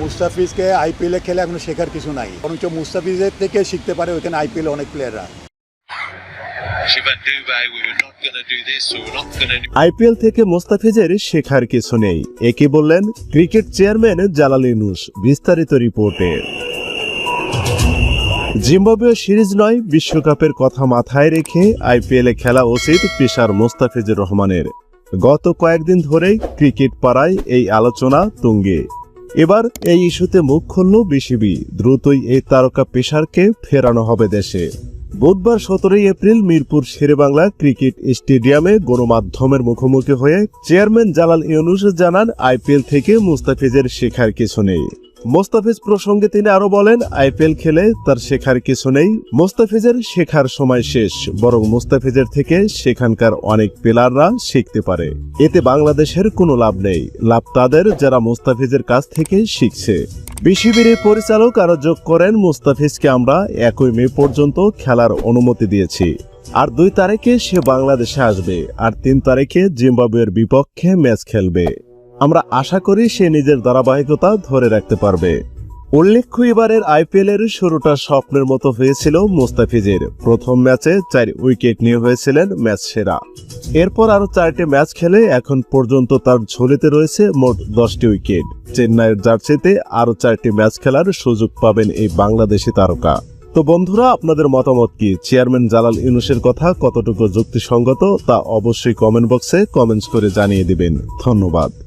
মুস্তাফিজকে আইপিএলে খেলে এখনও শেখার কিছু নাই। বরঞ্চ মুস্তাফিজের থেকে শিখতে পারে ওখানে আইপিএলে অনেক প্লেয়াররা আইপিএল থেকে মোস্তাফিজের শেখার কিছু নেই। একে বললেন ক্রিকেট চেয়ারম্যান জালাল ইউনুস, বিস্তারিত রিপোর্টে। জিম্বাবুয়ে সিরিজ নয়, বিশ্বকাপের কথা মাথায় রেখে আইপিএলে খেলা উচিত পেশার মোস্তাফিজুর রহমানের। গত কয়েকদিন ধরেই ক্রিকেট পাড়ায় এই আলোচনা তুঙ্গে। এবার এই ইস্যুতে মুখ খুলল বিসিবি দ্রুতই এই তারকা পেশারকে ফেরানো হবে দেশে। বুধবার সতেরোই এপ্রিল মিরপুর শেরেবাংলা ক্রিকেট স্টেডিয়ামে গণমাধ্যমের মুখোমুখি হয়ে চেয়ারম্যান জালাল ইউনুস জানান, আইপিএল থেকে মুস্তাফিজের শেখার কিছু নেই। মোস্তাফিজ প্রসঙ্গে তিনি আরও বলেন, আইপিএল খেলে তার শেখার কিছু নেই। মোস্তাফিজের শেখার সময় শেষ, বরং মোস্তাফিজের থেকে সেখানকার অনেক প্লেয়াররা শিখতে পারে। এতে বাংলাদেশের কোনো লাভ নেই। লাভ তাদের যারা মোস্তাফিজের কাছ থেকে শিখছে। বিসিবির এই পরিচালক আরও যোগ করেন, মুস্তাফিজকে আমরা একই মে পর্যন্ত খেলার অনুমতি দিয়েছি। আর দুই তারিখে সে বাংলাদেশে আসবে, আর তিন তারিখে জিম্বাবুয়ের বিপক্ষে ম্যাচ খেলবে। আমরা আশা করি সে নিজের ধারাবাহিকতা ধরে রাখতে পারবে। উল্লেখ্য, এবারের আইপিএল এর শুরুটা স্বপ্নের মতো হয়েছিল মুস্তাফিজের। প্রথম ম্যাচে চার উইকেট নিয়ে হয়েছিলেন ম্যাচ সেরা। এরপর আরও চারটি ম্যাচ খেলে এখন পর্যন্ত তার ঝুলিতে রয়েছে মোট দশটি উইকেট। চেন্নাইয়ের জার্সিতে আরও চারটি ম্যাচ খেলার সুযোগ পাবেন এই বাংলাদেশি তারকা। তো বন্ধুরা, আপনাদের মতামত কি? চেয়ারম্যান জালাল ইউনুসের কথা কতটুকু যুক্তিসঙ্গত তা অবশ্যই কমেন্ট বক্সে কমেন্টস করে জানিয়ে দিবেন। ধন্যবাদ।